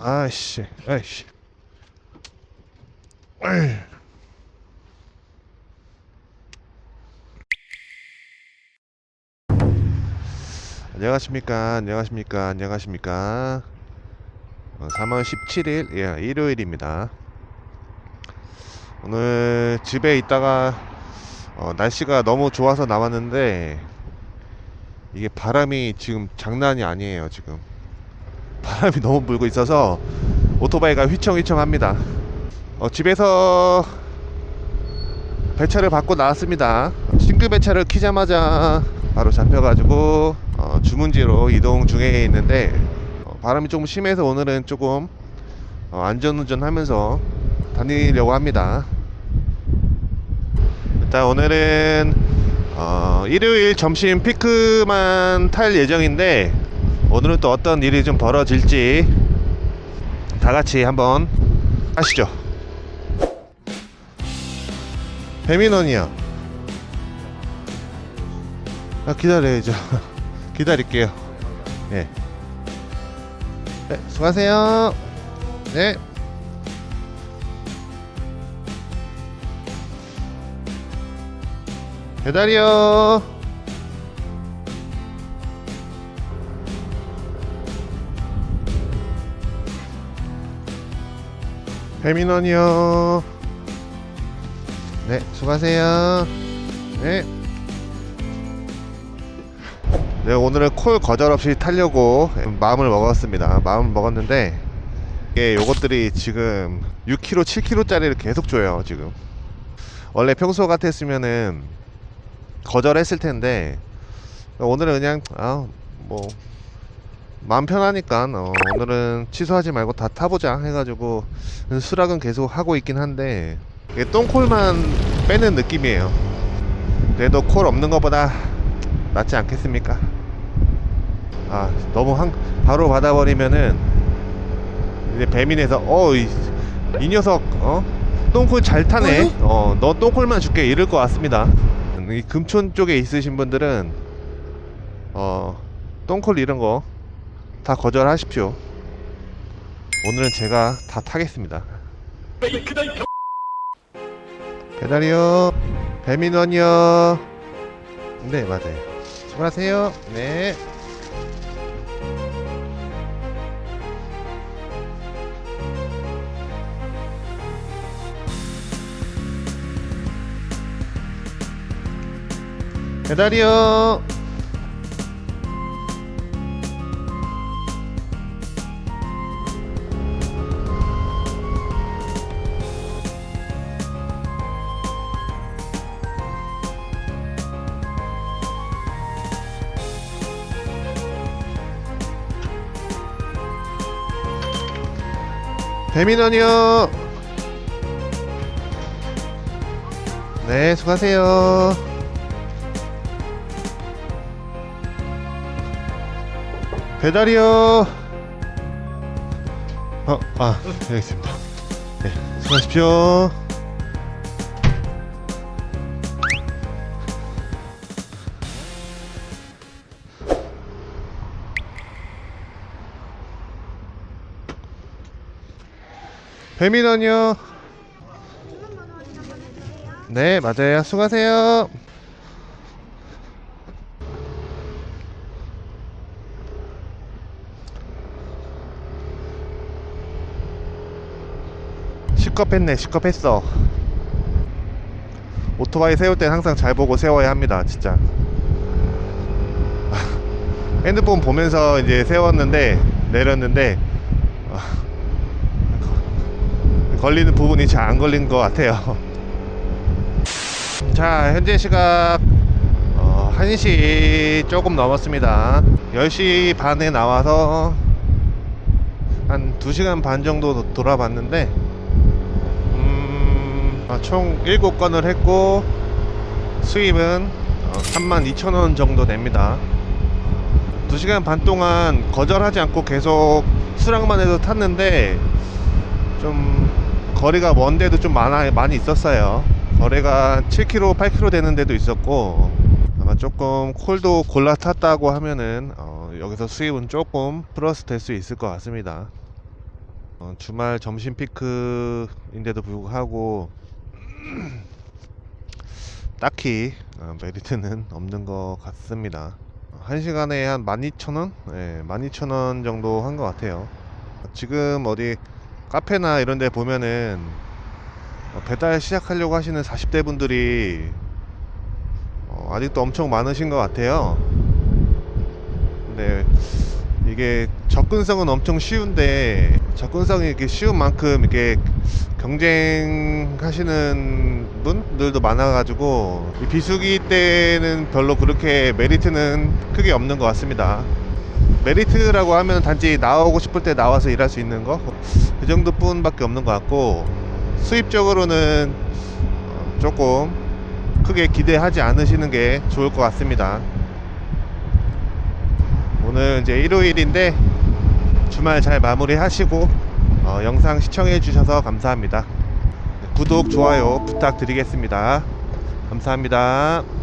아이씨, 아이씨. 아이. 안녕하십니까, 안녕하십니까, 안녕하십니까. 어, 3월 17일, 예, 일요일입니다. 오늘 집에 있다가 어, 날씨가 너무 좋아서 나왔는데 이게 바람이 지금 장난이 아니에요, 지금. 바람이 너무 불고 있어서 오토바이가 휘청휘청합니다. 어, 집에서 배차를 받고 나왔습니다. 싱글 배차를 키자마자 바로 잡혀가지고 어, 주문지로 이동 중에 있는데 어, 바람이 조금 심해서 오늘은 조금 어, 안전운전하면서 다니려고 합니다. 일단 오늘은 어, 일요일 점심 피크만 탈 예정인데 오늘은 또 어떤 일이 좀 벌어질지 다 같이 한번 하시죠. 배민원이요. 아, 기다려야죠. 기다릴게요. 예. 네, 수고하세요. 네. 배달이요. 배민원이요. 네, 수고하세요. 네. 네, 오늘은 콜 거절 없이 타려고 마음을 먹었습니다. 마음을 먹었는데 이게 요것들이 지금 6kg, 7kg짜리를 계속 줘요, 지금. 원래 평소 같았으면은 거절했을 텐데 오늘은 그냥 아, 뭐 마음 편하니까 어, 오늘은 취소하지 말고 다 타보자 해가지고 수락은 계속 하고 있긴 한데 이게 똥콜만 빼는 느낌이에요. 그래도 콜 없는 것보다 낫지 않겠습니까? 아 너무 한 바로 받아버리면은 이제 배민에서 어이 이 녀석 어 똥콜 잘 타네 어너 똥콜만 줄게 이럴 것 같습니다. 이 금촌 쪽에 있으신 분들은 어 똥콜 이런 거 다 거절하십시오. 오늘은 제가 다 타겠습니다. 배달이요. 배민원이요. 네, 맞아요. 수고하세요. 네. 배달이요. 배민원이요. 네, 수고하세요. 배달이요. 어, 아, 여기 있습니다. 네, 수고하십시오. 배민원이요. 네, 맞아요. 수고하세요. 시겁했네, 시겁했어. 오토바이 세울 땐 항상 잘 보고 세워야 합니다, 진짜. 핸드폰 보면서 이제 세웠는데, 내렸는데, 어, 걸리는 부분이 잘 안 걸린 것 같아요. 자, 현재 시각 어, 1시 조금 넘었습니다. 10시 반에 나와서 한 2시간 반 정도 도- 돌아봤는데 음, 아, 총 7건을 했고 수입은 어, 32,000원 정도 됩니다. 2시간 반 동안 거절하지 않고 계속 수락만 해서 탔는데 좀 거리가 먼 데도 좀 많아 많이 있었어요. 거리가 7km, 8km 되는 데도 있었고 아마 조금 콜도 골라 탔다고 하면은 어, 여기서 수입은 조금 플러스 될 수 있을 것 같습니다. 어, 주말 점심 피크인데도 불구하고 딱히 어, 메리트는 없는 것 같습니다. 한 시간에 한 12,000원? 예, 12,000원 정도 한 것 같아요. 지금 어디 카페나 이런 데 보면은 어, 배달 시작하려고 하시는 40대 분들이 어, 아직도 엄청 많으신 것 같아요. 근데 이게 접근성은 엄청 쉬운데 접근성이 이렇게 쉬운 만큼 이렇게 경쟁하시는 분들도 많아가지고 이 비수기 때는 별로 그렇게 메리트는 크게 없는 것 같습니다. 메리트라고 하면 단지 나오고 싶을 때 나와서 일할 수 있는 거 그 정도뿐밖에 없는 것 같고 수입적으로는 어, 조금 크게 기대하지 않으시는 게 좋을 것 같습니다. 오늘 이제 일요일인데 주말 잘 마무리하시고 어, 영상 시청해 주셔서 감사합니다. 구독, 좋아요 부탁드리겠습니다. 감사합니다.